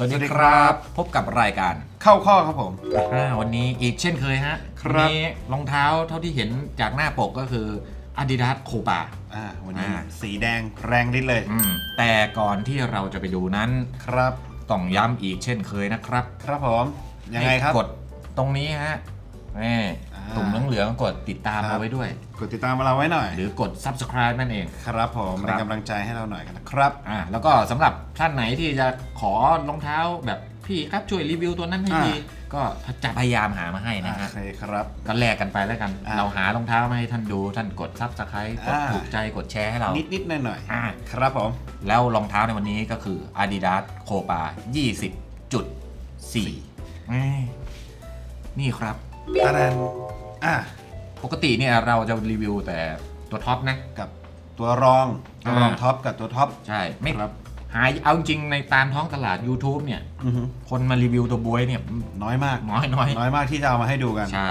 สวัสดีครับ พบกับรายการเข้าข้อครับผม อ่าวันนี้อีกเช่นเคยฮะครับ วันนี้รองเท้าเท่าที่เห็นจากหน้าปกก็คือ Adidas c o p a อ่าวันนี้อ่า สีแดงแรงฤทธิ์เลยอืมแต่ก่อนที่เราจะไปดูนั้น ครับต้องย้ำอีกเช่นเคยนะครับครับผมยังไงครับ ให้กดตรงนี้ฮะนี่อ่า ตุ่มเหลืองๆกดติดตามครับ เอาไว้ด้วย กดติดตามเราไว้หน่อยหรือกด subscribe นั่นเอง ครับผมครับ เป็นกำลังใจให้เราหน่อยกันนะครับ อ่าแล้วก็สำหรับท่านไหนที่จะขอรองเท้าแบบพี่ครับช่วยรีวิวตัวนั้นให้อ่า ทีก็จะพยายามหามาให้นะโอฮะเคครับ ก็แลกกันไปแล้วกัน อ่าเราหารองเท้ามาให้ท่านดู ท่านกดซับสไครต์กดอ่า ถูกใจกดแชร์ให้เรานิดนิดหน่อยหน่อยๆอ่า ครับผม แล้วรองเท้าในวันนี้ก็คือ Adidas c o p a 20.4นี่ครับ ตาแดน อะปกติเนี่ยเราจะรีวิวแต่ตัวท็อปนะ กับตัวรองตัวรองอ่าท็อปกับตัวท็อป ใช่ไม่ครับ หายเอาจริงในตามท้องตลาด YouTube เนี่ยอือฮึคนมารีวิวตัวบวยเนี่ยน้อยมาก น้อยน้อยน้อยมากที่จะเอามาให้ดูกัน ใช่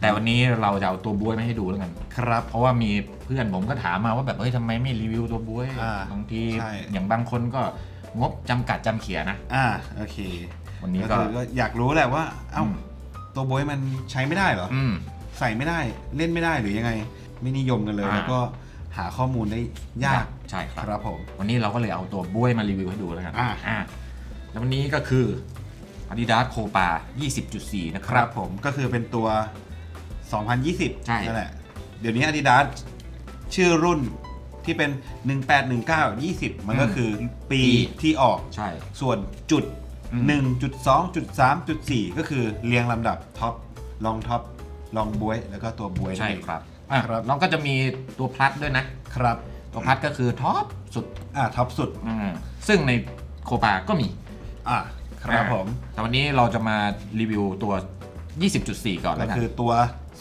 แต่วันนี้เราจะเอาตัวบวยมาให้ดูแล้วกัน ครับ เพราะว่ามีเพื่อนผมก็ถามมาว่าแบบเฮ้ยทำไมไม่รีวิวตัวบวยอ่าบางทีใช่ อย่างบางคนก็งบจำกัดจำเขียนะ อ่าโอเควันนี้ก็ก็คือก็อยากรู้แหละว่า เอ้า อืม ตัวโบยมันใช้ไม่ได้เหรอ อืม ใส่ไม่ได้เล่นไม่ได้หรือยังไง ไม่นิยมกันเลย อ่า แล้วก็หาข้อมูลได้ยากใช่ครับครับผม วันนี้เราก็เลยเอาตัวบวยมารีวิวให้ดูแล้วกันอ่าแล้ววันนี้ก็คือ Adidas c o p a 20.4 นะคครัรับ บผมก็คือเป็นตัว 2020ใช่ นั่นแหละ เดี๋ยวนี้ Adidas ชื่อรุ่นที่เป็น 1819 20 มันก็คือปีที่ออก ใช่ ส่วนจุด อืม 1.2จุด3จุด4ก็คือเรียงลำดับท็อปลองท็อป ลองบวยแล้วก็ตัวบวยใช่นั่นเอง ครับอะครับเราก็จะมีตัวพลัดด้วยนะ ครับตัวพลัดก็คือท็อปสุดอ่าท็อปสุดอืมซึ่งในโคปาก็มีอ่าครับผมแต่วันนี้เราจะมารีวิวตัว 20.4 ก่อนก็แล้วกัน คือตัว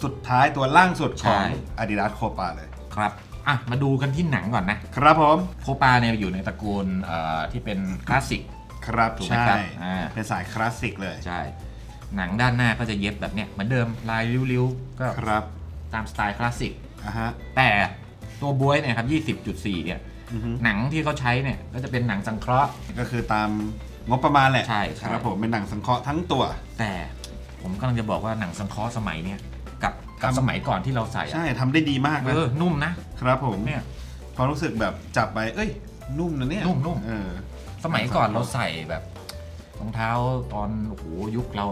สุดท้ายตัวล่างสุดของ ใช่ Adidas Copa เลย ครับอะมาดูกันที่หนังก่อนนะครับผมโคปาเนี่ยอยู่ในตระกูลเอ่อที่เป็นคลาสสิก ครับถูกไหมใช่ครับอ่า เป็นสายคลาสสิกเลย ใช่ หนังด้านหน้าก็จะเย็บแบบเนี้ยเหมือนเดิมลายริ้วๆ ก็ครับตามสไตล์คลาสสิกอะฮะแต่ตัวบวยเนี่ยครับ20.4เนี่ยอือฮึหนังที่เขาใช้เนี่ยก็จะเป็นหนังสังเคราะห์ ก็คือตามงบประมาณแหละใช่ใช่ ครับผมเป็นหนังสังเคราะห์ทั้งตัว แต่ผมกำลังจะบอกว่าหนังสังเคราะห์สมัยเนี่ยกับกับทำ สมัยก่อนที่เราใส่อะใช่ทำได้ดีมากเอนะอนุ่มนะครับผมเนี่ย ความรู้สึกแบบจับไปเอ้ย นุ่มนะเนี่ยนุ่มนุ่มเออ สมัยก่อนเราใส่แบบรองเท้าตอนโอ้โหยุคเรา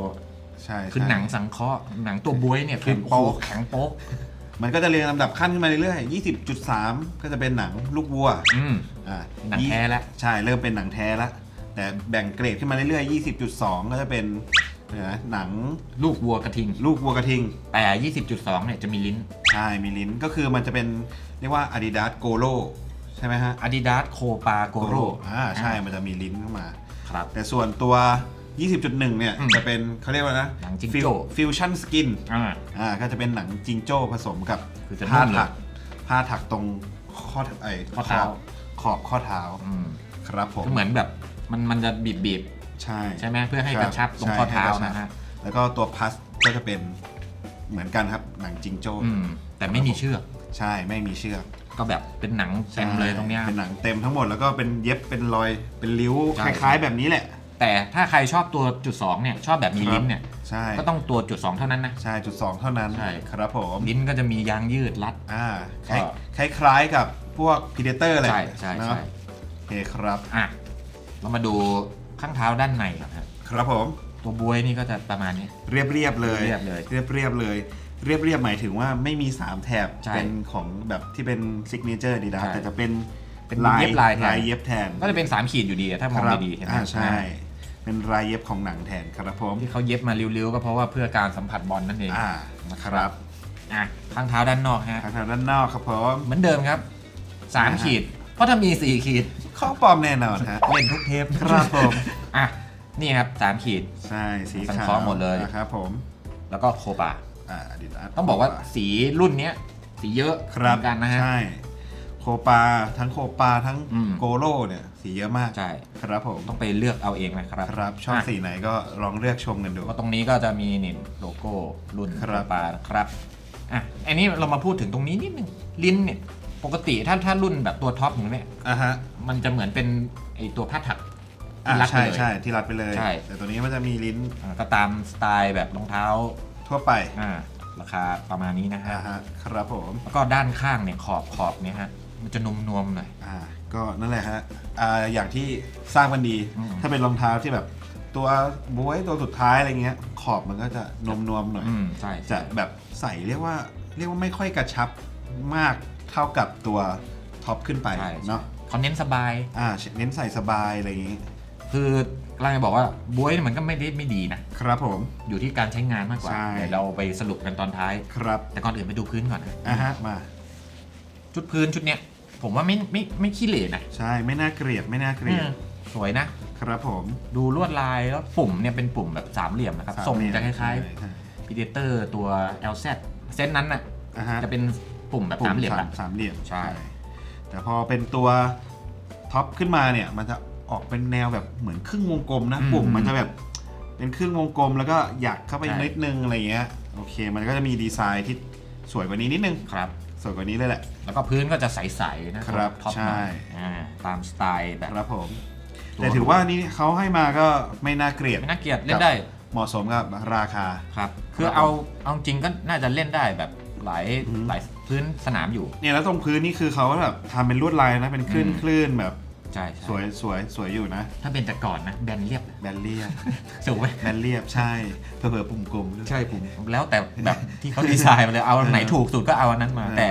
ใช่ คือใช่หนังสังเคราะห์หนังตัวบวยเนี่ยแข็งคือโป๊กโป๊กแข็งโป๊กมันก็จะเรียงลำดับขั้นขึ้นมาเรื่อยๆ 20.3 ก็จะเป็นหนังลูกวัวอืม อ่าหนังแท้แล้วใช่ เริ่มเป็นหนังแท้ละแต่แบ่งเกรดขึ้นมาเรื่อยๆ 20.2 ก็จะเป็นเดี๋ยวนะหนังลูกวัวกระทิง ลูกวัวกระทิง แต่ 20.2 เนี่ยจะมีลิ้น ใช่ มีลิ้น ก็คือมันจะเป็นเรียกว่า Adidas Golo ใช่ไหมฮะ Adidas c o p a g o r o อ่า ใช่ มันจะมีลิ้นเข้ามา ครับ แต่ส่วนตัว 20.1 เนี่ยอืมจะเป็นเขาเรียกว่านะหนังจิงโจ้ ฟิวชั่นสกินอ่า อ่าก็จะเป็นหนังจิงโจ้ผสมกับคือจะผ้านุ่มเลยถักผ้าถักตรงข้อไอ้ข้อเท้าขบขอบข้อเท้าอืมครับผม ก็เหมือนแบบมันมันจะบีบบีบใช่ๆใช่ไหมเพื่อให้คกบระชับตรงใช่ข้อเท้าให้กรชับนะฮะแล้วก็ตัวพัสก็จะเป็นเหมือนกันครับหนังจิงโจ้อืมแต่ไม่มีเชือกใช่ไม่มีเชือกก็แบบเป็นหนังเต็มเลยตรงเนี้ย เป็นหนังเต็มทั้งหมดแล้วก็เป็นเย็บเป็นรอยเป็นริ้วใช่ คล้าย ๆ แบบนี้แหละ แต่ถ้าใครชอบตัวจุดสองเนี่ยชอบแบบมีลิ้นเนี่ยใช่ก็ต้องตัวจุดสองเท่านั้นนะ ใช่จุดสองเท่านั้นใช่ ครับผมลิ้นก็จะมียางยืดรัด อ่าคก็ล้ายคล้ายๆกับพวกพีเดเตอร์เลยใช่ใช่เนอะใช่โอเคครับอะเรามาดูข้างเท้าด้านในก่อนฮะครับผมตัวบวยนี่ก็จะประมาณนี้ เรียบเรียบๆเลยเรียบเลยเรียบเรียบๆเลยเรียบเรียบๆหมายถึงว่าไม่มี 3 แถบใช่เป็นของแบบที่เป็นซิกเนเจอร์ดีดาใช่แต่จะเป็นเป็นเย็บลายแทนลายเย็บแทน ก็จะเป็นสามขีดอยู่ดีอะถ้ามองครับดีๆเห็นไหมอ่าใช่ เป็นลายเย็บของหนังแทนครับผมที่เขาเย็บมาริ้วๆก็เพราะว่าเพื่อการสัมผัสบอลนั่นเองอ่านะครับอะข้างเท้าด้านนอกฮะทางด้านนอกครับผมเหมือนเดิมครับสามอ่าฮะขีด เพราะถ้ามีสี่ขีดข้องปลอมแน่นอนฮะ เล่นทุกเทปครับผม อะนี่ครับสามขีด ใช่สีสังขาเคราะห์วหมดเลย นะครับผม แล้วก็โคบา อ่าดิดาต้องบอกว่าสีรุ่นเนี้ย สีเยอะครับเหมือนกันนะฮะ ใช่โคปาทั้งโคปาทั้งอืม โกโลเนี่ย สีเยอะมากใช่ครับผมต้องไปเลือกเอาเองนะครับครับชอบอะสีไหนก็ลองเลือกชมกันดู ก็ตรงนี้ก็จะมีนี่โลโก้รุ่นครับโคบาครับอะอันนี้เรามาพูดถึงตรงนี้นิดนึงลิ้นเนี่ยปกติถ้าถ้ารุ่นแบบตัวท็อปอย่างเนี้ยอะฮะมันจะเหมือนเป็นไอตัวผ้าถักอ่ารัดไปใช่เลย ใช่ที่รัดไปเลย ใช่ แต่ตัวนี้มันจะมีลิ้นอ่าก็ตามสไตล์แบบรองเท้าทั่วไปอ่าราคาประมาณนี้นะฮะ อ่าฮะครับผม แล้วก็ด้านข้างเนี่ยขอบขอบเนี่ยฮะ มันจะนุ่มนวมๆหน่อย อ่าก็นั่นแหละฮะอ่าอย่างที่สร้างมันดี อืม ถ้าเป็นรองเท้าที่แบบ ตัวบวยตัวสุดท้ายอะไรเงี้ย ขอบมันก็จะนมนวมๆหน่อย อืมใช่จะแบบใส่เรียกว่าเรียกว่าไม่ค่อยกระชับมากเท่ากับตัวท็อปขึ้นไปใช่เนาะเขาเน้นสบาย อ่าเน้นใส่สบายอะไรอย่างงี้ คือกำลังจะบอกว่าบวยเนี่ยมันก็ไม่ได้ไม่ดีนะ ครับผม อยู่ที่การใช้งานมากกว่า ใช่ เดี๋ยวเราไปสรุปกันตอนท้าย ครับแต่ก่อนอื่นไปดูพื้นก่อนนะอะฮะมา ชุดพื้นชุดเนี้ย ผมว่าไม่ไม่ไม่ขี้เหร่นะใช่ไม่น่าเกลียดไม่น่าเกลียดอืมสวยนะ ครับผมดูลวดลายแล้วปุ่มเนี่ยเป็นปุ่มแบบสามเหลี่ยมนะครับสามทรงเหลี่ยมจะคล้ายใช่ๆ Predator ตัว LZ เส้นนั้นน่ะอะฮะจะเป็นปุ่มแบบปุ่สามเหลี่ยมสาอะมสามเหลี่ยมใช่ แต่พอเป็นตัวท็อปขึ้นมาเนี่ยมันจะออกเป็นแนวแบบเหมือนครึ่งวงกลมนะอืมปุ่มมันจะแบบเป็นครึ่งวงกลมแล้วก็อยากเข้าไปใช่นิดนึงอะไรเงี้ยโอเค มันก็จะมีดีไซน์ที่สวยกว่านี้นิดนึง ครับส วยกว่านี้เลยแหละ แล้วก็พื้นก็จะใสๆนะครับท็อปใช่หน่อยอ่าตามสไตล์แบบครับผมตัวแต่ถือว่านี่เขาให้มาก็ไม่น่าเกลียด ไม่น่าเกลียดเล่นได้เหมาะสมกับราคา ครับ คือเอาเอาจริงก็น่าจะเล่นได้แบบหลายอืมหลายพื้นสนามอยู่ เนี่ยแล้วตรงพื้นนี่คือเขาแบบทำเป็นลวดลายนะเป็นคลื่นอืมคลื่นแบบ ใช่ใช่ สวยสวยสวยอยู่นะ ถ้าเป็นแต่ก่อนนะแบนเรียบแบนเรียบถูกไหมแบนเรียบใช่เผื่อๆปุ่มกลมด้วย ใช่ผมแล้วแต่แบบที่เขาดีไซน์มาเลยเอาอันไหนถูกสุดก็เอาอันนั้นมาเออแต่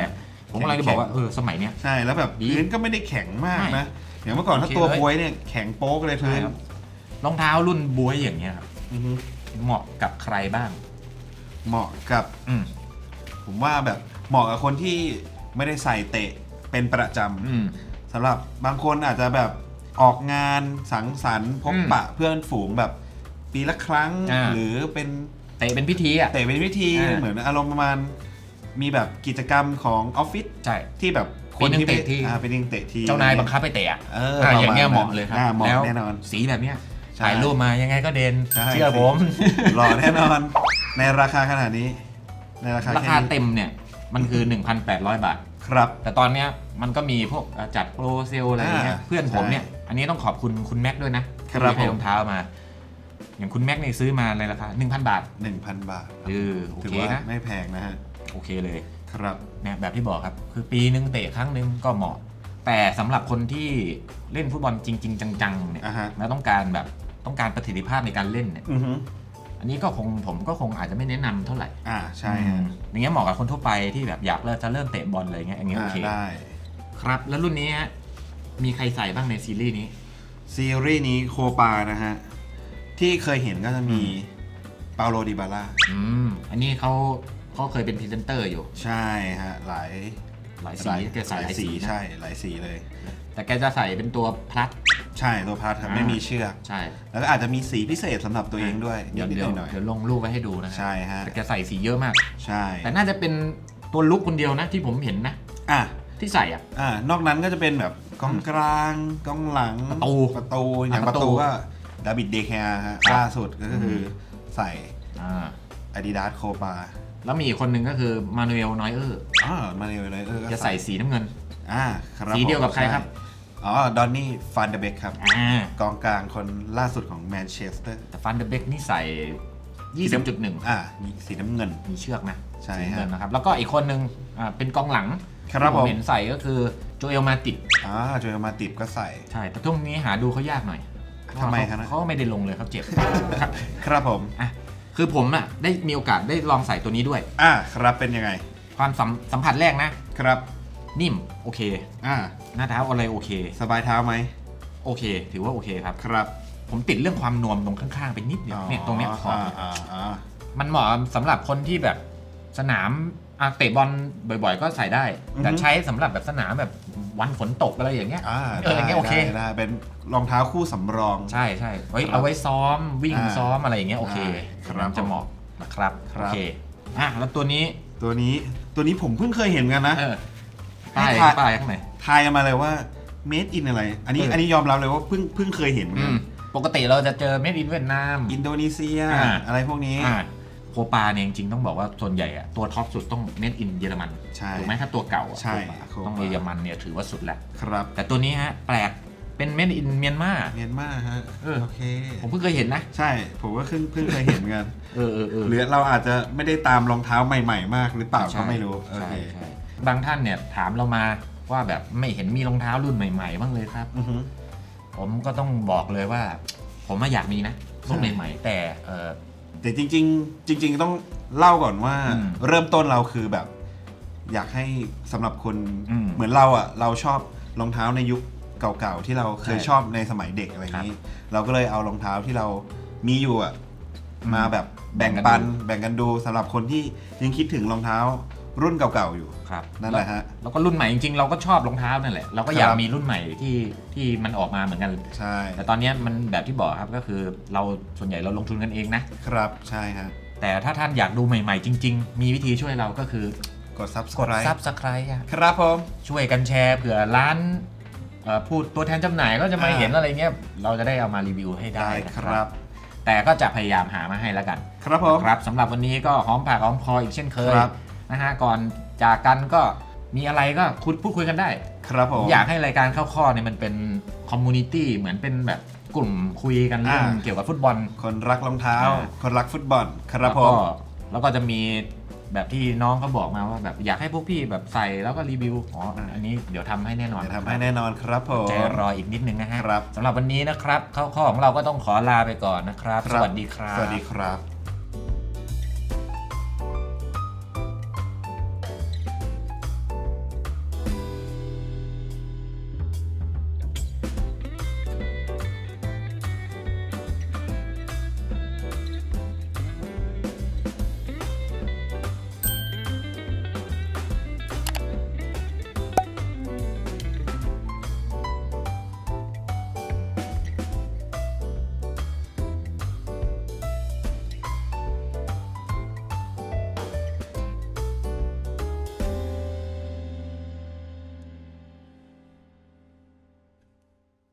ผมกำลังจะบอกว่าเออสมัยเนี้ย ใช่แล้วแบบดีพื้นก็ไม่ได้แข็งมากไม่นะอย่างเมื่อก่อนถ้าโอเคตัวเลยบวยเนี่ยแข็งโป๊กเลยพื้นใช่ครับ รองเท้ารุ่นบวยอย่างเงี้ยครับอือฮึเหมาะกับใครบ้าง เหมาะกับ อืม ผมว่าแบบเหมาะกับคนที่ไม่ได้ใส่เตะเป็นประจำอืม สำหรับบางคนอาจจะแบบออกงานสังสรรค์พบอืมปะเพื่อนฝูงแบบปีละครั้ง อ่า หรือเป็นเตะเป็นพิธีอะ เตะเป็นวิธีอ่า เหมือนอารมณ์ประมาณมีแบบกิจกรรมของออฟฟิศใช่ ที่แบบคปีนหนึ่งที่ไม่เตะที อ่าเป็นหนึ่งเตะทีเจ้านายบังคับไปเตะอะเอออ่าประอย่างเงี้ยณเหมาะเลยครับอ่าเหมาะแล้วแน่นอน สีแบบเนี้ยใช่ ถ่ายรูปมายังไงก็เด่นใช่เชื่อผม หล่อแน่นอน ในราคาขนาดนี้ ในราคาราแค่คานี้เต็มเนี่ย มันคือ 1,800 บาท ครับ แต่ตอนเนี้ยมันก็มีพวกอะจัดโปรเซลอะไรอย่างเงี้ยอ่าเพื่อนผมเนี่ยใช่อันนี้ต้องขอบคุณคุณแม็กด้วยนะครับที่ให้ผม รองเท้ามา อย่างคุณแม็กนี่ซื้อมาในราคา1,000 บาท 1,000 บาทเออโอถือเคว่านะ ไม่แพงนะฮะ โอเคเลย ครับ เนี่ยแบบที่บอกครับ คือปีหนึ่งเตะครั้งหนึ่งก็เหมาะ แต่สำหรับคนที่เล่นฟุตบอลจริง ๆ จังๆเนี่ยอ่าฮะ แล้วต้องการแบบต้องการประสิทธิภาพในการเล่นเนี่ยอือฮึ อันนี้ก็คงผมก็คงอาจจะไม่แนะนำเท่าไหร่อ่าใช่ฮะอืมอย่างเงี้ยเหมาะกับคนทั่วไปที่แบบอยากเริ่มจะเริ่มเตะบอลเลยเงี้ยอย่างเงี้ยโออ่าเค ได้ ครับ แล้วรุ่นนี้ฮะมีใครใส่บ้างในซีรีส์นี้ ซีรีส์นี้โคปานะฮะ ที่เคยเห็นก็จะมีเปาโลดิบาร่าอืม อันนี้เขาเขาเคยเป็นพรีเซนเตอร์อยู่ ใช่ฮะ หลายหลายสีแกใส่หลายสีนะใช่หลายสีเลย แต่แกจะใส่เป็นตัวพลัด ใช่ตัวพาร์ทครับอ่าไม่มีเชือก ใช่ แล้วก็อาจจะมีสีพิเศษสำหรับตัวเองด้วยเดี๋ยวนิดเดี๋ยวๆหน่อยเดี๋ยวลงรูปไว้ให้ดูนะๆฮะใช่ฮะแต่แกใส่สีเยอะมาก ใช่แต่น่าจะเป็นตัวลุกคนเดียวนะที่ผมเห็นนะ อะที่ใส่อะ อ่านอกนั้นก็จะเป็นแบบกองกลางกองหลังประตูประตูอย่างอะปประระตูตูก็ดาบิดเดแคร์ฮะครับ ล่าสุดก็คืออใส่อ่า Adidas โคปาแล้วมีอีกคนหนึ่งก็คือมานูเอลนอยเออร์อ่ามาเร็วเลยเออก็จะใส่สีน้ำเงิน อ่าครับสีเดียวกับใครครับช่ อ๋อ ดอนนี่ฟันเดเบกครับ อ่ากองกลางคนล่าสุดของแมนเชสเตอร์ แต่ฟันเดอร์เบกนี่ใส่20.1อ่ามีสีน้ำเงิน มีเชือกนะใช่สีน้ำเงินฮะนะครับ แล้วก็อีกคนหนึ่งอ่าเป็นกองหลังครับที่ผผมมเห็นใส่ก็คือโจเอลมาติดอ่าโจยมาติดก็ใส่ ใช่ แต่ช่วงนี้หาดูเขายากหน่อยทำไมเพาะครับนะ เขาเขาไม่ได้ลงเลยเขาเจ็บครับครับผม อะคือผมอะได้มีโอกาสได้ลองใส่ตัวนี้ด้วย อ่าครับเป็นยังไง ความสัมสัมผัสแรกนะ ครับ นิ่มโอเค อ่า หน้าเท้าอะไรโอเค สบายเท้าไหม โอเค ถือว่าโอเคครับ ครับ ผมติดเรื่องความนวมตรงข้างๆไปนิดเดียวเนี่ยตรงเนี้ยขอบอ่าอ่าอ่ามันเหมาะสำหรับคนที่แบบสนามอะเตะบอลบ่อยๆ ก็ใส่ได้ แต่ใช้สำหรับแบบสนามแบบวันฝนตกอะไรอย่างเงี้ย อ่าเอออย่างเงี้ยโอเค ได้ได้เป็นรองเท้าคู่สำรอง ใช่ใช่เฮ้ยครับเอาไว้ซ้อมวิ่งอ่าซ้อมอะไรอย่างเงี้ยโอเคอ่าครับจะเหมาะนะครับครับ โอเคอะแล้วตัวนี้ตัวนี้ตัวนี้ผมเพิ่งเคยเห็นกันนะ เออให้ ป้ายทาย ป้ายข้างใน ทายกันมาเลยว่า made in อะไร อันนี้เอออั อันนี้ยอมรับเลยว่าเพิ่งเพิ่งเคยเห็นเหมือนอืกันมปกติเราจะเจอเมดอินเวียดนาม อินโดนีเซียอ่า อะไรพวกนี้ อ่าโคปาเนี่ยจริงๆต้องบอกว่าส่วนใหญ่อะตัวท็อปสุดต้องเมดอินเยอรมันใช่ ถูกไหมถ้าตัวเก่าอะใช่โคปาโคปา ต้องเยอรมันเนี่ยถือว่าสุดแหละ ครับแต่ตัวนี้ฮะแปลกเป็นเป็นเมดอินเมียนมา เมียนมาฮะเออ โอเค ผมเพิ่งเคยเห็นนะ ใช่ ผมก็เพิ่งเพิ่งเคยเห็นเหมือนกัน เออเออเออหรือเราอาจจะไม่ได้ตามรองเท้าใหม่ ๆ มากหรือเปล่าก็ไม่รู้ โอใช่เค ใช่ บางท่านเนี่ยถามเรามาว่าแบบไม่เห็นมีรองเท้ารุ่นใหม่ๆบ้างเลยครับ อือฮึผมก็ต้องบอกเลยว่า ผมมาอยากมีนะรุ่นใหม่ๆแต่เออแต่จริง ๆ จริง ๆ ต้องเล่าก่อนว่า อืมเริ่มต้นเราคือแบบ อยากให้สำหรับคนอืมเหมือนเราอะ เราชอบรองเท้าในยุคเก่าๆ ที่เราเคยใช่ชอบในสมัยเด็กอะไรอย่างนี้ เราก็เลยเอารองเท้าที่เรามีอยู่อะอืมมาแบบแบ่งแบ่งกันปันดูแบ่งกันดูสำหรับคนที่ยังคิดถึงรองเท้ารุ่นเก่าๆอยู่ ครับนั่นแหละฮะแล้วก็รุ่นใหม่จริงๆ เราก็ชอบรองเท้านั่นแหละเราก็อยากครับ มีรุ่นใหม่ที่ที่มันออกมาเหมือนกัน ใช่แต่ตอนเนี้ยมันแบบที่บอกครับก็คือเราส่วนใหญ่เราลงทุนกันเองนะ ครับใช่ฮะแต่ถ้าท่านอยากดูใหม่ๆ จริง ๆ มีวิธีช่วยเราก็คือกด กด subscribe ซับสไครต์ครับผม ช่วยกันแชร์เผื่อร้านเอ่อพูดตัวแทนจำหน่ายก็จะมาอ่า เห็นอะไรเงี้ยเราจะได้เอามารีวิวให้ได้ได้นะคครัรับบแต่ก็จะพยายามหามาให้แล้วกันครับผม ครับสำหรับวันนี้ก็หอมปากหอมคออีกเช่นเคย ครับ นะฮะก่อนจากกันก็มีอะไรก็คุยพูดคุยกันได้ ครับผม อยากให้รายการเข้าข้อเนี่ยมันเป็นคอมมูนิตี้เหมือนเป็นแบบกลุ่มคุยกันเรื่องอ่า เกี่ยวกับฟุตบอล คนรักรองเท้า อ่า คนรักฟุตบอล ครับแล้วผก็มแล้วก็จะมีแบบที่น้องเขาบอกมาว่าแบบอยากให้พวกพี่แบบใส่แล้วก็รีวิวอ๋ออันนี้เดี๋ยวทำให้แน่นอนจะครับทำให้แน่นอนครับผม ใจรออีกนิดนึงนะฮะครับ สำหรับวันนี้นะครับ เข้าข้อของเราก็ต้องขอลาไปก่อนนะครับคสรับวัสดีครับ สวัสดีครับ